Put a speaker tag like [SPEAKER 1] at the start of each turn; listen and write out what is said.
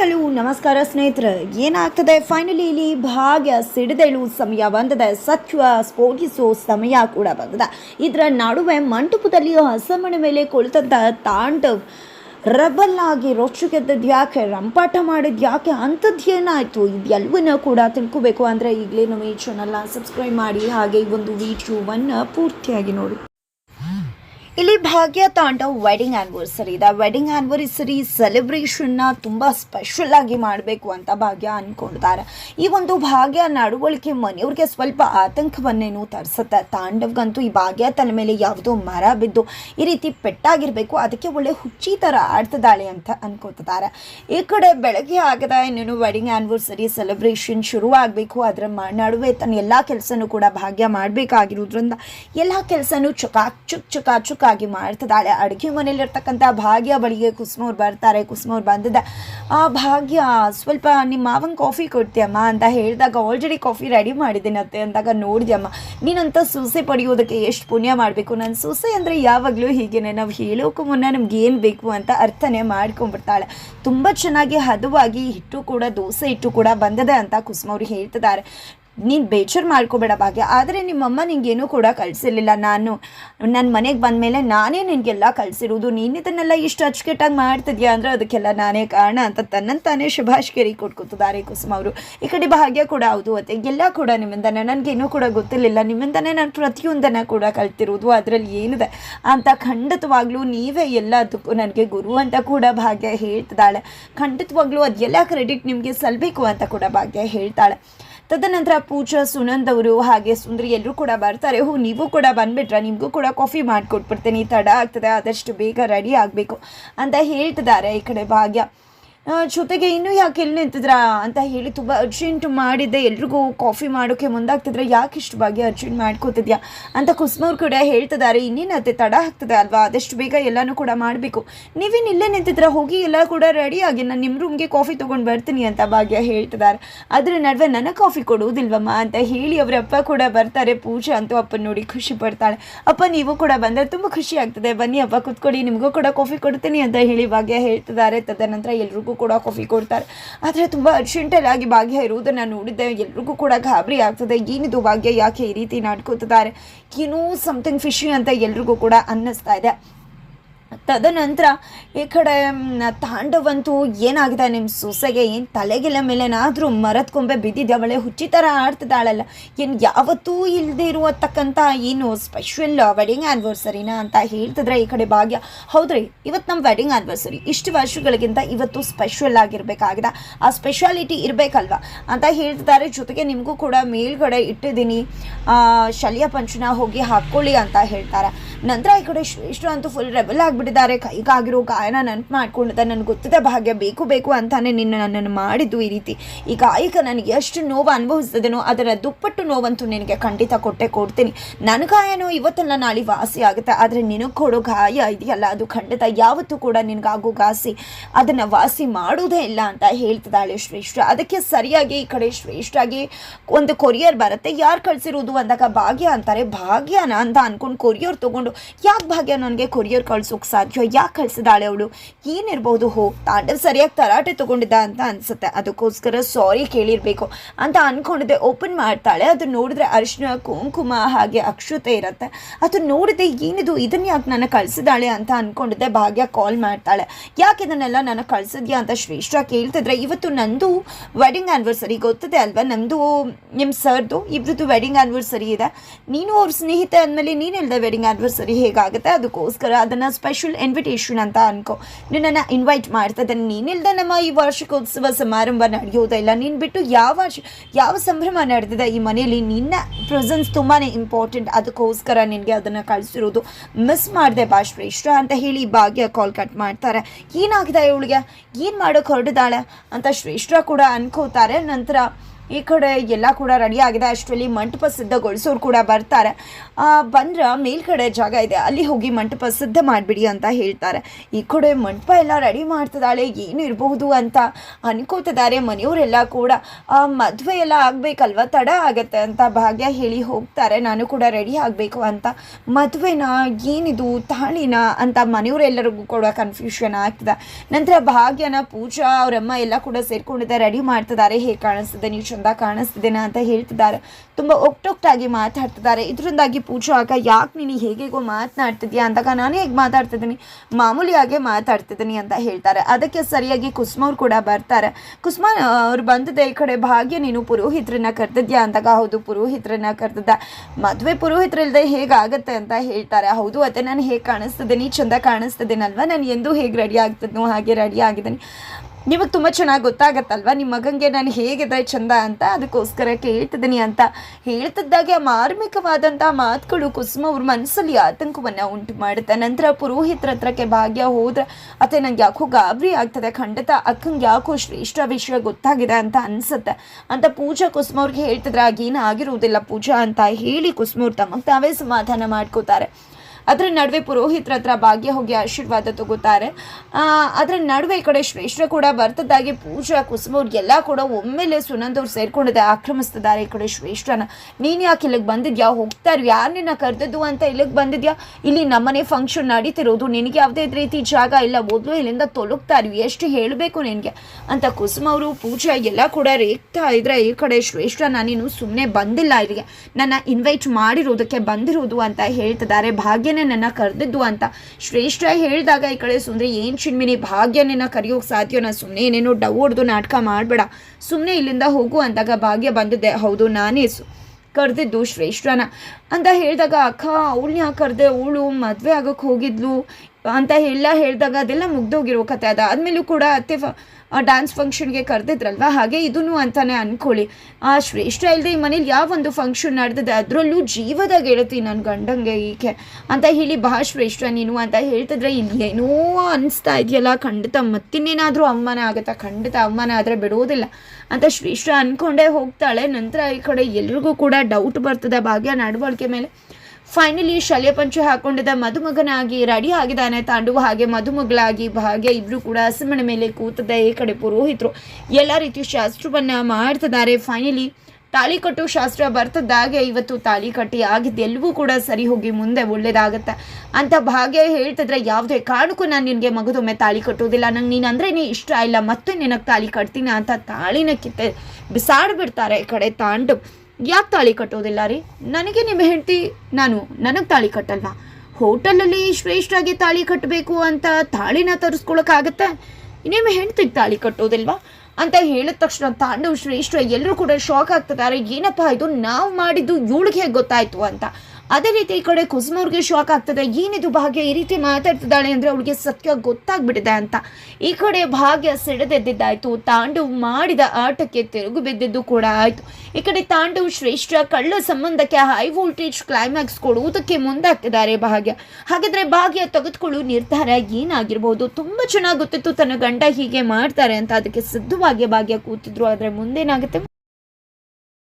[SPEAKER 1] Hello, ನಮಸ್ಕಾರ ಸ್ನೇಹಿತರೆ. ಏನಾಗ್ತದೆ? ಫೈನಲಿ ಇಲ್ಲಿ ಭಾಗ್ಯ ಸಿಡಿದೇಳು ಸಮಯ ಬಂದದೆ. ಸತ್ವ ಸ್ಫೋಟಿಸೋ ಸಮಯ ಕೂಡ ಬಂದಿದೆ. ಇದರ ನಡುವೆ ಮಂಟಪದಲ್ಲಿ ಹಸಮಣೆ ಮೇಲೆ ಕುಳಿತಂತ ತಾಂಡವ್ ರಬಲ್ ಆಗಿ ರೊಚ್ಚುಗೆದ್ದದ್ದು ಯಾಕೆ? ರಂಪಾಟ ಮಾಡಿದ್ದು ಯಾಕೆ? ಅಂಥದ್ದು ಏನಾಯಿತು? ಇದೆಲ್ಲವನ್ನ ಕೂಡ ತಿಳ್ಕೋಬೇಕು. ಅಂದರೆ ಈಗಲೇ ನಮ್ಮ ಈ ಚಾನಲ್ನ ಸಬ್ಸ್ಕ್ರೈಬ್ ಮಾಡಿ. ಹಾಗೆ ಈ ಒಂದು ವಿಡಿಯೋವನ್ನು ಪೂರ್ತಿಯಾಗಿ ನೋಡಿ. ಇಲ್ಲಿ ಭಾಗ್ಯ ತಾಂಡವ್ ವೆಡ್ಡಿಂಗ್ ಆ್ಯನಿವರ್ಸರಿ ಇದೆ ವೆಡ್ಡಿಂಗ್ ಆ್ಯನಿವರ್ಸರಿ ಸೆಲೆಬ್ರೇಷನ್ನ ತುಂಬ ಸ್ಪೆಷಲ್ ಆಗಿ ಮಾಡಬೇಕು ಅಂತ ಭಾಗ್ಯ ಅಂದ್ಕೊಂಡಿದ್ದಾರೆ ಈ ಒಂದು ಭಾಗ್ಯ ನಡವಳಿಕೆ ಮನೆಯವ್ರಿಗೆ ಸ್ವಲ್ಪ ಆತಂಕವನ್ನೇನು ತರಿಸುತ್ತೆ. ತಾಂಡವ್ಗಂತೂ ಈ ಭಾಗ್ಯ ತನ್ನ ಮೇಲೆ ಯಾವುದೋ ಮರ ಬಿದ್ದು ಈ ರೀತಿ ಪೆಟ್ಟಾಗಿರಬೇಕು, ಅದಕ್ಕೆ ಒಳ್ಳೆ ಹುಚ್ಚಿ ಥರ ಆಡ್ತಿದ್ದಾಳೆ ಅಂತ ಅನ್ಕೋತಿದ್ದಾರೆ. ಈ ಕಡೆ ಬೆಳಗ್ಗೆ ಆಗದ ಇನ್ನೇನು ವೆಡ್ಡಿಂಗ್ ಆನಿವರ್ಸರಿ ಸೆಲೆಬ್ರೇಷನ್ ಶುರು ಆಗಬೇಕು, ಅದರ ನಡುವೆ ತನ್ನ ಎಲ್ಲ ಕೆಲಸನೂ ಕೂಡ ಭಾಗ್ಯ ಮಾಡಬೇಕಾಗಿರೋದ್ರಿಂದ ಎಲ್ಲ ಕೆಲಸನೂ ಚುಕಾಚುಕ್ ಚುಕಾಚುಕ್ ಆಗಿ ಮಾಡ್ತಿದ್ದಾಳೆ. ಅಡುಗೆ ಮನೆಯಲ್ಲಿರ್ತಕ್ಕಂಥ ಭಾಗ್ಯ ಬಳಿಗೆ ಕುಸುಮವ್ರು ಬರ್ತಾರೆ. ಕುಸುಮವ್ರು ಬಂದಿದ್ದ ಆ ಭಾಗ್ಯ, ಸ್ವಲ್ಪ ನಿಮ್ಮ ಮಾವಂಗೆ ಕಾಫಿ ಕೊಡ್ತೀಯಮ್ಮ ಅಂತ ಹೇಳಿದಾಗ ಆಲ್ರೆಡಿ ಕಾಫಿ ರೆಡಿ ಮಾಡಿದ್ದೀನತ್ತೆ ಅಂದಾಗ, ನೋಡಿದ್ಯಮ್ಮ, ನೀನಂತ ಸೂಸೆ ಪಡೆಯೋದಕ್ಕೆ ಎಷ್ಟು ಪುಣ್ಯ ಮಾಡಬೇಕು. ನನ್ನ ಸೂಸೆ ಅಂದರೆ ಯಾವಾಗಲೂ ಹೀಗೇನೆ. ನಾವು ಹೇಳೋಕ್ಕೂ ಮುನ್ನ ನಮ್ಗೆ ಏನು ಬೇಕು ಅಂತ ಅರ್ಥನೇ ಮಾಡ್ಕೊಂಡ್ಬಿಡ್ತಾಳೆ. ತುಂಬ ಚೆನ್ನಾಗಿ ಹದವಾಗಿ ಹಿಟ್ಟು ಕೂಡ, ದೋಸೆ ಹಿಟ್ಟು ಕೂಡ ಬಂದದೆ ಅಂತ ಕುಸುಮವ್ರು ಹೇಳ್ತಿದ್ದಾರೆ. ನೀನು ಬೇಜಾರು ಮಾಡ್ಕೋಬೇಡ ಭಾಗ್ಯ ಆದರೆ ನಿಮ್ಮಮ್ಮ ನಿಂಗೇನೂ ಕೂಡ ಕಳಿಸಿರ್ಲಿಲ್ಲ ನಾನು ನನ್ನ ಮನೆಗೆ ಬಂದ ಮೇಲೆ ನಾನೇ ನಿನಗೆಲ್ಲ ಕಳಿಸಿರೋದು ನೀನು ಇದನ್ನೆಲ್ಲ ಇಷ್ಟು ಅಚ್ಚುಕಟ್ಟಾಗಿ ಮಾಡ್ತಿದ್ಯಾ? ಅಂದರೆ ಅದಕ್ಕೆಲ್ಲ ನಾನೇ ಕಾರಣ ಅಂತ ತನ್ನಂತಾನೇ ಶುಭಾಷ್ಕೇರಿ ಕೊಟ್ಕೊತಿದ್ದಾರೆ ಕುಸುಮ ಅವರು. ಈ ಕಡೆ ಭಾಗ್ಯ ಕೂಡ ಹೌದು ಅತ್ತೆ. ಎಲ್ಲ ಕೂಡ ನಿಮ್ಮಿಂದನೇ. ನನಗೇನೂ ಕೂಡ ಗೊತ್ತಿರಲಿಲ್ಲ. ನಿಮ್ಮಿಂದನೇ ನಾನು ಪ್ರತಿಯೊಂದನ್ನು ಕೂಡ ಕಲ್ತಿರೋದು. ಅದರಲ್ಲಿ ಏನಿದೆ? ಅಂತ ಖಂಡಿತವಾಗ್ಲೂ ನೀವೇ ಎಲ್ಲದಕ್ಕೂ ನನಗೆ ಗುರು ಅಂತ ಕೂಡ ಭಾಗ್ಯ ಹೇಳ್ತಿದ್ದಾಳೆ. ಖಂಡಿತವಾಗ್ಲೂ ಅದೆಲ್ಲ ಕ್ರೆಡಿಟ್ ನಿಮಗೆ ಸಲ್ಲಬೇಕು ಅಂತ ಕೂಡ ಭಾಗ್ಯ ಹೇಳ್ತಾಳೆ. ತದನಂತರ ಪೂಜಾ, ಸುನಂದ್ ಅವರು ಹಾಗೆ ಸುಂದರಿ ಎಲ್ಲರೂ ಕೂಡ ಬರ್ತಾರೆ. ಹೋ ನೀವು ಕೂಡ ಬಂದ್ಬಿಟ್ರೆ? ನಿಮಗೂ ಕೂಡ ಕಾಫಿ ಮಾಡಿಕೊಟ್ಬಿಡ್ತೀನಿ. ತಡ ಆಗ್ತದೆ, ಆದಷ್ಟು ಬೇಗ ರೆಡಿ ಆಗಬೇಕು ಅಂತ ಹೇಳ್ತಿದ್ದಾರೆ ಈ ಕಡೆ ಭಾಗ್ಯ. ಜೊತೆಗೆ ಇನ್ನೂ ಯಾಕೆ ಎಲ್ಲಿ ನಿಂತಿದ್ರ ಅಂತ ಹೇಳಿ ತುಂಬ ಅರ್ಜೆಂಟ್ ಮಾಡಿದ್ದೆ. ಎಲ್ರಿಗೂ ಕಾಫಿ ಮಾಡೋಕ್ಕೆ ಮುಂದಾಗ್ತಿದ್ರೆ ಯಾಕೆ ಇಷ್ಟು ಬಗ್ಗೆ ಅರ್ಜೆಂಟ್ ಮಾಡ್ಕೋತಿದ್ಯಾ ಅಂತ ಕುಸ್ಮವ್ರು ಕೂಡ ಹೇಳ್ತಿದ್ದಾರೆ. ಇನ್ನೇನತ್ತೆ ತಡ ಆಗ್ತದೆ ಅಲ್ವಾ? ಆದಷ್ಟು ಬೇಗ ಎಲ್ಲನೂ ಕೂಡ ಮಾಡಬೇಕು. ನೀವೇನು ಇಲ್ಲೇ ನಿಂತಿದ್ರ ಹೋಗಿ ಎಲ್ಲ ಕೂಡ ರೆಡಿ ಆಗಿ ನಾನು ನಿಮ್ಮ ರೂಮ್ಗೆ ಕಾಫಿ ತೊಗೊಂಡು ಬರ್ತೀನಿ ಅಂತ ಭಾಗ್ಯ ಹೇಳ್ತಿದ್ದಾರೆ. ಅದ್ರ ನಡುವೆ ನನಗೆ ಕಾಫಿ ಕೊಡುವುದಿಲ್ವಮ್ಮ ಅಂತ ಹೇಳಿ ಅವರ ಅಪ್ಪ ಕೂಡ ಬರ್ತಾರೆ. ಪೂಜೆ ಅಂತೂ ಅಪ್ಪನ ನೋಡಿ ಖುಷಿ ಪಡ್ತಾಳೆ. ಅಪ್ಪ, ನೀವು ಕೂಡ ಬಂದರೆ ತುಂಬ ಖುಷಿ ಆಗ್ತದೆ. ಬನ್ನಿ ಅಪ್ಪ, ಕುತ್ಕೊಳ್ಳಿ. ನಿಮಗೂ ಕೂಡ ಕಾಫಿ ಕೊಡ್ತೀನಿ ಅಂತ ಹೇಳಿ ಭಾಗ್ಯ ಹೇಳ್ತಿದ್ದಾರೆ. ತದನಂತರ ಎಲ್ರಿಗೂ ಕೂಡ ಕಾಫಿ ಕೊಡ್ತಾರೆ. ಆದರೆ ತುಂಬ ಅರ್ಜೆಂಟಲ್ಲಿ ಆಗಿ ಭಾಗ್ಯ ಇರುವುದನ್ನು ನೋಡಿದ್ದೆ ಎಲ್ರಿಗೂ ಕೂಡ ಗಾಬರಿ ಆಗ್ತದೆ. ಏನಿದು ಭಾಗ್ಯ? ಯಾಕೆ ಈ ರೀತಿ ನಾಟ್ಕೋತಿದ್ದಾರೆ ಏನೋ ಸಮಥಿಂಗ್ ಫಿಶಿ ಅಂತ ಎಲ್ರಿಗೂ ಕೂಡ ಅನ್ನಿಸ್ತಾ ಇದೆ. ತದನಂತರ ಈ ಕಡೆ ತಾಂಡವಂತೂ ಏನಾಗಿದೆ? ನಿಮ್ಮ ಸೊಸೆಗೆ ಏನು ತಲೆಗಿಲ್ಲ ಮೇಲೇನಾದರೂ ಮರದ ಕೊಂಬೆ ಬಿದ್ದಿದ್ದಾವಳೆ ಹುಚ್ಚಿ ಥರ ಆಡ್ತಿದ್ದಾಳಲ್ಲ. ಏನು ಯಾವತ್ತೂ ಇಲ್ಲದೆ ಇರುವತಕ್ಕಂಥ ಏನು ಸ್ಪೆಷಲ್ ವೆಡ್ಡಿಂಗ್ ಆ್ಯನಿವರ್ಸರಿನ ಅಂತ ಹೇಳ್ತಿದ್ರೆ ಈ ಕಡೆ ಭಾಗ್ಯ. ಹೌದ್ರಿ ಇವತ್ತು ನಮ್ಮ ವೆಡ್ಡಿಂಗ್ ಆ್ಯನಿವರ್ಸರಿ ಇಷ್ಟು ವರ್ಷಗಳಿಗಿಂತ ಇವತ್ತು ಸ್ಪೆಷಲ್ ಆಗಿರಬೇಕಾಗಿದೆ. ಆ ಸ್ಪೆಷಾಲಿಟಿ ಇರಬೇಕಲ್ವ? ಅಂತ ಹೇಳ್ತಿದ್ದಾರೆ. ಜೊತೆಗೆ ನಿಮಗೂ ಕೂಡ ಮೇಲ್ಗಡೆ ಇಟ್ಟಿದ್ದೀನಿ. ಶಲ್ಯ ಪಂಚನ ಹೋಗಿ ಹಾಕ್ಕೊಳ್ಳಿ ಅಂತ ಹೇಳ್ತಾರೆ. ನಂತರ ಈ ಕಡೆ ಶ್ರೇಷ್ಠ ಅಂತೂ ಫುಲ್ ರೆಬಲ್ ಆಗಿಬಿಟ್ಟಿದ್ದಾರೆ. ಕೈಗಾಗಿರೋ ಗಾಯನ ನೆನಪು ಮಾಡ್ಕೊಂಡಿದ್ದ ನನಗೆ ಗೊತ್ತಿದೆ. ಭಾಗ್ಯ ಬೇಕು ಬೇಕು ಅಂತಾನೆ ನಿನ್ನ ನನ್ನನ್ನು ಮಾಡಿದ್ದು ಈ ರೀತಿ. ಈ ಗಾಯಕ ನನಗೆ ಎಷ್ಟು ನೋವು ಅನುಭವಿಸ್ತದೇನೋ ಅದರ ದುಪ್ಪಟ್ಟು ನೋವಂತೂ ನಿನಗೆ ಖಂಡಿತ ಕೊಟ್ಟೆ ಕೊಡ್ತೀನಿ. ನನ್ನ ಗಾಯನೋ ಇವತ್ತೆಲ್ಲ ನಾಳೆ ವಾಸಿ ಆಗುತ್ತೆ. ಆದರೆ ನಿನಗೆ ಕೊಡೋ ಗಾಯ ಇದೆಯಲ್ಲ, ಅದು ಖಂಡಿತ ಯಾವತ್ತೂ ಕೂಡ ನಿನಗಾಗೋ ಗಾಸಿ. ಅದನ್ನು ವಾಸಿ ಮಾಡೋದೇ ಇಲ್ಲ ಅಂತ ಹೇಳ್ತಿದ್ದಾಳೆ ಶ್ರೇಷ್ಠ. ಅದಕ್ಕೆ ಸರಿಯಾಗಿ ಈ ಕಡೆ ಶ್ರೇಷ್ಠಾಗಿ ಒಂದು ಕೊರಿಯರ್ ಬರುತ್ತೆ. ಯಾರು ಕಳಿಸಿರೋದು ಅಂದಾಗ ಭಾಗ್ಯ ಅಂತಾರೆ. ಭಾಗ್ಯನ ಅಂತ ಅನ್ಕೊಂಡು ಕೊರಿಯರ್ ತೊಗೊಂಡು ಯಾಕೆ ಭಾಗ್ಯ ನನಗೆ ಕೊರಿಯರ್ ಕಳ್ಸೋಕೆ ಸಾಧ್ಯ? ಯಾಕೆ ಕಳಿಸಿದಾಳೆ ಅವಳು? ಏನಿರ್ಬೋದು ಹೋ, ತಾಂಡವ್ ಸರಿಯಾಗಿ ತರಾಟೆ ತೊಗೊಂಡಿದ್ದ ಅಂತ ಅನ್ಸುತ್ತೆ. ಅದಕ್ಕೋಸ್ಕರ ಸಾರಿ ಕೇಳಿರಬೇಕು ಅಂತ ಅಂದ್ಕೊಂಡಿದ್ದೆ ಓಪನ್ ಮಾಡ್ತಾಳೆ. ಅದು ನೋಡಿದ್ರೆ ಅರಿಶಿನ, ಕುಂಕುಮ ಹಾಗೆ ಅಕ್ಷತೆ ಇರುತ್ತೆ. ಅದು ನೋಡಿದೆ ಏನಿದು? ಇದನ್ನ ಯಾಕೆ ನಾನು ಕಳ್ಸಿದಾಳೆ ಅಂತ ಅಂದ್ಕೊಂಡಿದ್ದೆ ಭಾಗ್ಯ ಕಾಲ್ ಮಾಡ್ತಾಳೆ. ಯಾಕೆ ಇದನ್ನೆಲ್ಲ ನಾನು ಕಳ್ಸಿದ್ಯಾ ಅಂತ ಶ್ರೇಷ್ಠ ಕೇಳ್ತಿದ್ರೆ, ಇವತ್ತು ನಂದು ವೆಡ್ಡಿಂಗ್ ಆ್ಯನಿವರ್ಸರಿ ಗೊತ್ತಿದೆ ಅಲ್ವಾ? ನಂದು ನಿಮ್ಮ ಸರ್ದು? ಇಬ್ಬರದ್ದು ವೆಡ್ಡಿಂಗ್ ಆ್ಯನಿವರ್ಸರಿ ಇದೆ. ನೀನು ಅವ್ರ ಸ್ನೇಹಿತೆ ಅಂದಮೇಲೆ ನೀನು ಹೇಳ್ದೆ ವೆಡ್ಡಿಂಗ್ ಆ್ಯನಿವರ್ಸರಿ ಹೇಗಾಗುತ್ತೆ? ಅದಕ್ಕೋಸ್ಕರ ಅದನ್ನು ಸ್ಪೆಷಲ್ ಇನ್ವಿಟೇಷನ್ ಅಂತ ಅನ್ಕೋ. ನಿನ್ನನ್ನು ಇನ್ವೈಟ್ ಮಾಡ್ತದೆ. ನೀನಿಲ್ಲದೆ ನಮ್ಮ ಈ ವಾರ್ಷಿಕೋತ್ಸವ ಸಮಾರಂಭ ನಡೆಯೋದಿಲ್ಲ ನೀನು ಬಿಟ್ಟು ಯಾವ ಯಾವ ಸಂಭ್ರಮ ನಡೆದಿದೆ ಈ ಮನೆಯಲ್ಲಿ? ನಿನ್ನ ಪ್ರೆಸೆನ್ಸ್ ತುಂಬಾ ಇಂಪಾರ್ಟೆಂಟ್ ಅದಕ್ಕೋಸ್ಕರ ನಿನಗೆ ಅದನ್ನು ಕಳಿಸಿರೋದು ಮಿಸ್ ಮಾಡಿದೆ ಬಾ ಶ್ರೇಷ್ಠ ಅಂತ ಹೇಳಿ ಭಾಗ್ಯ ಕಾಲ್ ಕಟ್ ಮಾಡ್ತಾರೆ. ಏನಾಗಿದೆ ಇವಳಿಗೆ? ಏನು ಮಾಡೋಕೆ ಹೊರಡಿದಾಳೆ ಅಂತ ಶ್ರೇಷ್ಠ ಕೂಡ ಅನ್ಕೋತಾರೆ. ನಂತರ ಈ ಕಡೆ ಎಲ್ಲ ಕೂಡ ರೆಡಿ ಆಗಿದೆ. ಅಷ್ಟರಲ್ಲಿ ಮಂಟಪ ಸಿದ್ಧಗೊಳಿಸೋರು ಕೂಡ ಬರ್ತಾರೆ. ಬಂದ್ರೆ ಮೇಲ್ಗಡೆ ಜಾಗ ಇದೆ. ಅಲ್ಲಿ ಹೋಗಿ ಮಂಟಪ ಸಿದ್ಧ ಮಾಡಿಬಿಡಿ ಅಂತ ಹೇಳ್ತಾರೆ. ಈ ಕಡೆ ಮಂಟಪ ಎಲ್ಲ ರೆಡಿ ಮಾಡ್ತಿದ್ದಾಳೆ. ಏನು ಇರಬಹುದು ಅಂತ ಅನ್ಕೋತಿದ್ದಾರೆ ಮನೆಯವರೆಲ್ಲ ಕೂಡ. ಮದುವೆ ಎಲ್ಲ ಆಗಬೇಕಲ್ವ? ತಡ ಆಗತ್ತೆ ಅಂತ ಭಾಗ್ಯ ಹೇಳಿ ಹೋಗ್ತಾರೆ. ನಾನು ಕೂಡ ರೆಡಿ ಆಗಬೇಕು ಅಂತ. ಮದುವೆನ ಏನಿದು? ತಾಳಿನ ಅಂತ ಮನೆಯವರೆಲ್ಲರಿಗೂ ಕೂಡ ಕನ್ಫ್ಯೂಷನ್ ಆಗ್ತದೆ. ನಂತರ ಭಾಗ್ಯನ ಪೂಜಾ, ಅವರಮ್ಮ ಎಲ್ಲ ಕೂಡ ಸೇರ್ಕೊಂಡಿದ್ದಾರೆ. ರೆಡಿ ಮಾಡ್ತಿದ್ದಾರೆ. ಹೇಗೆ ಕಾಣಿಸ್ತದೆ ನೀವು ಚಂದ ಕಾಣಿಸ್ತಿದ್ದೇನೆ ಅಂತ ಹೇಳ್ತಿದ್ದಾರೆ. ತುಂಬ ಒಕ್ಟೊಕ್ಟಾಗಿ ಮಾತಾಡ್ತಿದ್ದಾರೆ. ಇದರಿಂದಾಗಿ ಪೂಜಾ, ಆಗ ಯಾಕೆ ನೀನು ಹೇಗೆಗೋ ಮಾತನಾಡ್ತಿದ್ಯಾ ಅಂದಾಗ ನಾನು ಹೇಗೆ ಮಾತಾಡ್ತಿದ್ದೀನಿ? ಮಾಮೂಲಿಯಾಗೆ ಮಾತಾಡ್ತಿದ್ದೀನಿ ಅಂತ ಹೇಳ್ತಾರೆ. ಅದಕ್ಕೆ ಸರಿಯಾಗಿ ಕುಸುಮ ಅವ್ರು ಕೂಡ ಬರ್ತಾರೆ. ಕುಸುಮ ಅವ್ರು ಬಂದಿದ್ದೆ ಈ ಕಡೆ. ಭಾಗ್ಯ, ನೀನು ಪುರೋಹಿತರನ್ನ ಕರೆದಿದ್ಯಾ ಅಂದಾಗ ಹೌದು ಪುರೋಹಿತರನ್ನ ಕರೆದಿದ್ದ. ಮದುವೆ ಪುರೋಹಿತರಿಲ್ಲದೆ ಹೇಗಾಗತ್ತೆ ಅಂತ ಹೇಳ್ತಾರೆ. ಹೌದು, ಅತ್ತೆ, ನಾನು ಹೇಗೆ ಕಾಣಿಸ್ತಿದ್ದೀನಿ? ಚಂದ ಕಾಣಿಸ್ತಿದ್ದೀನಲ್ವ? ನಾನು ಎಂದೂ ಹೇಗೆ ರೆಡಿ ಆಗ್ತಿದ್ನೋ ಹಾಗೆ ರೆಡಿ ಆಗಿದ್ದೀನಿ. ನಿಮಗೆ ತುಂಬ ಚೆನ್ನಾಗಿ ಗೊತ್ತಾಗತ್ತಲ್ವ? ನಿಮ್ಮ ಮಗಂಗೆ ನಾನು ಹೇಗಿದೆ ಚಂದ ಅಂತ ಅದಕ್ಕೋಸ್ಕರ ಕೇಳ್ತಿದ್ದೀನಿ ಅಂತ ಹೇಳ್ತಿದ್ದಾಗೆ ಮಾರ್ಮಿಕವಾದಂಥ ಮಾತುಗಳು ಕುಸುಮ ಅವ್ರ ಮನಸ್ಸಲ್ಲಿ ಆತಂಕವನ್ನು ಉಂಟು ಮಾಡುತ್ತೆ. ನಂತರ ಪುರೋಹಿತರ ಹತ್ರಕ್ಕೆ ಭಾಗ್ಯ ಹೋದ್ರೆ ಅಥವಾ ನಂಗೆ ಯಾಕೋ ಗಾಬರಿ ಆಗ್ತದೆ. ಖಂಡಿತ ಅಕ್ಕಂಗೆ ಯಾಕೋ ಶ್ರೇಷ್ಠ ವಿಷಯ ಗೊತ್ತಾಗಿದೆ ಅಂತ ಅನ್ಸುತ್ತೆ. ಅಂತ ಪೂಜಾ ಕುಸುಮ ಅವ್ರಿಗೆ ಹೇಳ್ತಿದ್ರೆ ಆಗೇನು ಆಗಿರುವುದಿಲ್ಲ ಪೂಜಾ ಅಂತ ಹೇಳಿ ಕುಸುಮ ಅವ್ರು ತಮಗೆ ತಾವೇ ಸಮಾಧಾನ ಮಾಡ್ಕೋತಾರೆ. ಅದರ ನಡುವೆ ಪುರೋಹಿತರ ಹತ್ರ ಭಾಗ್ಯ ಹೋಗಿ ಆಶೀರ್ವಾದ ತಗೋತಾರೆ. ಅದರ ನಡುವೆ ಈ ಕಡೆ ಶ್ರೇಷ್ಠ ಕೂಡ ಬರ್ತದಾಗಿ ಪೂಜಾ, ಕುಸುಮ ಅವ್ರಿಗೆಲ್ಲ ಕೂಡ ಒಮ್ಮೆಲೆ ಸುನಂದ್ ಅವ್ರು ಸೇರ್ಕೊಂಡಿದ್ದೆ ಆಕ್ರಮಿಸ್ತಿದ್ದಾರೆ ಈ ಕಡೆ ಶ್ರೇಷ್ಠನ. ನೀನು ಯಾಕೆ ಇಲ್ಲಿಗೆ ಬಂದಿದ್ಯಾ? ಹೋಗ್ತಾ ಇರು. ಯಾರು ನಿನ್ನ ಕರೆದದ್ದು ಅಂತ ಇಲ್ಲಿಗೆ ಬಂದಿದ್ಯಾ? ಇಲ್ಲಿ ನಮ್ಮನೆ ಫಂಕ್ಷನ್ ನಡೀತಿರೋದು. ನಿನಗೆ ಯಾವುದೇ ರೀತಿ ಜಾಗ ಇಲ್ಲ. ಮೊದಲು ಇಲ್ಲಿಂದ ತೊಲಗ್ತಾ ಇದ್ವಿ ಎಷ್ಟು ಹೇಳಬೇಕು ನಿನಗೆ? ಅಂತ ಕುಸುಮ ಅವರು, ಪೂಜಾ ಎಲ್ಲ ಕೂಡ ರೇಗ್ತಾ ಇದ್ರೆ ಈ ಕಡೆ ಶ್ರೇಷ್ಠ ನೀನು ಸುಮ್ಮನೆ ಬಂದಿಲ್ಲ ಇಲ್ಲಿಗೆ. ನನ್ನ ಇನ್ವೈಟ್ ಮಾಡಿರೋದಕ್ಕೆ ಬಂದಿರೋದು ಅಂತ ಹೇಳ್ತಿದ್ದಾರೆ. ಭಾಗ್ಯನೇ ನನ್ನ ಕರೆದಿದ್ದು ಅಂತ. ಶ್ರೇಷ್ಠ ಹೇಳಿದಾಗ ಈ ಕಡೆ ಸುಂದ್ರೆ, ಏನ್ ಚಿನ್ಮಿನಿ, ಭಾಗ್ಯ ನಿನ್ನ ಕರೆಯೋಕೆ ಸಾಧ್ಯನಾ ಸುಮ್ಮನೆ ಏನೇನೋ ಡವ್ ನಾಟಕ ಮಾಡಬೇಡ. ಸುಮ್ಮನೆ ಇಲ್ಲಿಂದ ಹೋಗು ಅಂದಾಗ ಭಾಗ್ಯ ಬಂದಿದ್ದೆ. ಹೌದು, ನಾನೇ ಸು ಕರೆದಿದ್ದು ಶ್ರೇಷ್ಠನ. ಅಂತ ಹೇಳಿದಾಗ, ಅಕ್ಕ ಅವಳನ್ನ ಯಾಕೆ ಕರೆದೆ? ಅವಳು ಮದುವೆ ಹೋಗಿದ್ಲು. ಅಂತ ಎಲ್ಲ ಹೇಳಿದಾಗ ಅದೆಲ್ಲ ಮುಗ್ದೋಗಿರೋ ಕತೆ ಅದಾದಮೇಲೂ ಕೂಡ ಅತ್ತೆ ಡ್ಯಾನ್ಸ್ ಫಂಕ್ಷನ್ಗೆ ಕರೆದಿದ್ರಲ್ವ? ಹಾಗೆ ಇದೂ ಅಂತಾನೆ ಅನ್ಕೊಳ್ಳಿ. ಆ ಶ್ರೇಷ್ಠ ಇಲ್ಲದೆ ಈ ಮನೇಲಿ ಯಾವ ಒಂದು ಫಂಕ್ಷನ್ ನಡೆದಿದೆ, ಅದರಲ್ಲೂ ಜೀವದ ಗೆಳತಿ ನನ್ನ ಗಂಡಂಗೆ ಈಕೆ. ಅಂತ ಹೇಳಿ ಬಹಳ ಶ್ರೇಷ್ಠ, ನೀನು ಅಂತ ಹೇಳ್ತಿದ್ರೆ ಇಲ್ಲಿ ಅನಿಸ್ತಾ ಇದೆಯಲ್ಲ, ಖಂಡಿತ ಮತ್ತಿನ್ನೇನಾದರೂ ಅವಮಾನ ಆಗುತ್ತಾ? ಖಂಡಿತ ಅವಮಾನ ಆದರೆ ಬಿಡೋದಿಲ್ಲ. ಅಂತ ಶ್ರೇಷ್ಠ ಅಂದ್ಕೊಂಡೇ ಹೋಗ್ತಾಳೆ. ನಂತರ ಈ ಕಡೆ ಎಲ್ರಿಗೂ ಕೂಡ ಡೌಟ್ ಬರ್ತದೆ ಭಾಗ್ಯ ನಡವಳಿಕೆ ಮೇಲೆ. ಫೈನಲಿ ಶಲ್ಯ ಪಂಚೆ ಹಾಕೊಂಡಿದ್ದ ಮದುಮಗನಾಗಿ ರೆಡಿ ಆಗಿದ್ದಾನೆ. ತಾಂಡು ಹಾಗೆ ಮದುಮಗಳಾಗಿ ಭಾಗ್ಯ ಇಬ್ರು ಕೂಡ ಹಸಿಮಣೆ ಮೇಲೆ ಕೂತದ ಈ ಕಡೆ ಪುರೋಹಿತರು ಎಲ್ಲ ರೀತಿಯ ಶಾಸ್ತ್ರವನ್ನ ಮಾಡ್ತಿದ್ದಾರೆ. ಫೈನಲಿ ತಾಳಿ ಕಟ್ಟು ಶಾಸ್ತ್ರ ಬರ್ತದಾಗೆ ಇವತ್ತು ತಾಳಿ ಕಟ್ಟಿ ಆಗಿದ್ದು ಎಲ್ಲವೂ ಕೂಡ ಸರಿ ಹೋಗಿ ಮುಂದೆ ಒಳ್ಳೇದಾಗತ್ತೆ ಅಂತ ಭಾಗ್ಯ ಹೇಳ್ತಿದ್ರೆ ಯಾವುದೇ ಕಾರಣಕ್ಕೂ ನಾನು ನಿನಗೆ ಮಗದೊಮ್ಮೆ ತಾಳಿ ಕಟ್ಟೋದಿಲ್ಲ. ನಂಗೆ ನೀನು ಅಂದ್ರೆ ನೀ ಇಷ್ಟ ಇಲ್ಲ. ಮತ್ತೆ ನಿನಗೆ ತಾಳಿ ಕಟ್ತೀನಿ ಅಂತ ತಾಳಿನ ಕಿತ್ತೆ ಬಿಸಾಡ್ಬಿಡ್ತಾರೆ ಈ ಕಡೆ ತಾಂಡು. ಯಾಕೆ ತಾಳಿ ಕಟ್ಟೋದಿಲ್ಲ ರೀ? ನನಗೆ ನಿಮ್ಮ ಹೆಂಡತಿ, ನಾನು, ನನಗೆ ತಾಳಿ ಕಟ್ಟಲ್ವಾ ಹೋಟೆಲಲ್ಲಿ ಶ್ರೇಷ್ಠಾಗಿ ತಾಳಿ ಕಟ್ಟಬೇಕು ಅಂತ ತಾಳಿನ ತರಿಸ್ಕೊಳಕ್ಕಾಗತ್ತೆ? ನಿಮ್ಮ ಹೆಂಡತಿಗೆ ತಾಳಿ ಕಟ್ಟೋದಿಲ್ವಾ? ಅಂತ ಹೇಳಿದ ತಕ್ಷಣ ತಾಂಡವ್ ಶ್ರೇಷ್ಠ ಎಲ್ಲರೂ ಕೂಡ ಶಾಕ್ ಆಗ್ತಿದ್ದಾರೆ. ಏನಪ್ಪ ಇದು? ನಾವು ಮಾಡಿದ್ದು ಇವಳಿಗೆ ಹೇಗೆ ಗೊತ್ತಾಯಿತು ಅಂತ. ಅದೇ ರೀತಿ ಈ ಕಡೆ ಕುಸುಮವ್ರಿಗೆ ಶಾಕ್ ಆಗ್ತದೆ. ಏನಿದು ಭಾಗ್ಯ? ಈ ರೀತಿ ಮಾತಾಡ್ತಿದ್ದಾಳೆ ಅಂದರೆ ಅವಳಿಗೆ ಸತ್ಯ ಗೊತ್ತಾಗ್ಬಿಟ್ಟಿದೆ ಅಂತ. ಈ ಕಡೆ ಭಾಗ್ಯ ಸಿಡಿದೆದ್ದಿದ್ದಾಯ್ತು. ತಾಂಡವ್ ಮಾಡಿದ ಆಟಕ್ಕೆ ತಿರುಗು ಬಿದ್ದಿದ್ದು ಕೂಡ ಆಯಿತು. ಈ ಕಡೆ ತಾಂಡವ್ ಶ್ರೇಷ್ಠ ಕಳ್ಳ ಸಂಬಂಧಕ್ಕೆ ಹೈ ವೋಲ್ಟೇಜ್ ಕ್ಲೈಮ್ಯಾಕ್ಸ್ ಕೊಡುವುದಕ್ಕೆ ಮುಂದಾಗ್ತಿದ್ದಾರೆ ಭಾಗ್ಯ. ಹಾಗಾದ್ರೆ ಭಾಗ್ಯ ತೆಗೆದುಕೊಳ್ಳುವ ನಿರ್ಧಾರ ಏನಾಗಿರ್ಬೋದು? ತುಂಬ ಚೆನ್ನಾಗಿ ಗೊತ್ತಿತ್ತು. ತನ್ನ ಗಂಡ ಹೀಗೆ ಮಾಡ್ತಾರೆ ಅಂತ. ಅದಕ್ಕೆ ಸಿದ್ಧವಾಗಿ ಭಾಗ್ಯ ಕೂತಿದ್ರು. ಆದರೆ ಮುಂದೇನಾಗುತ್ತೆ?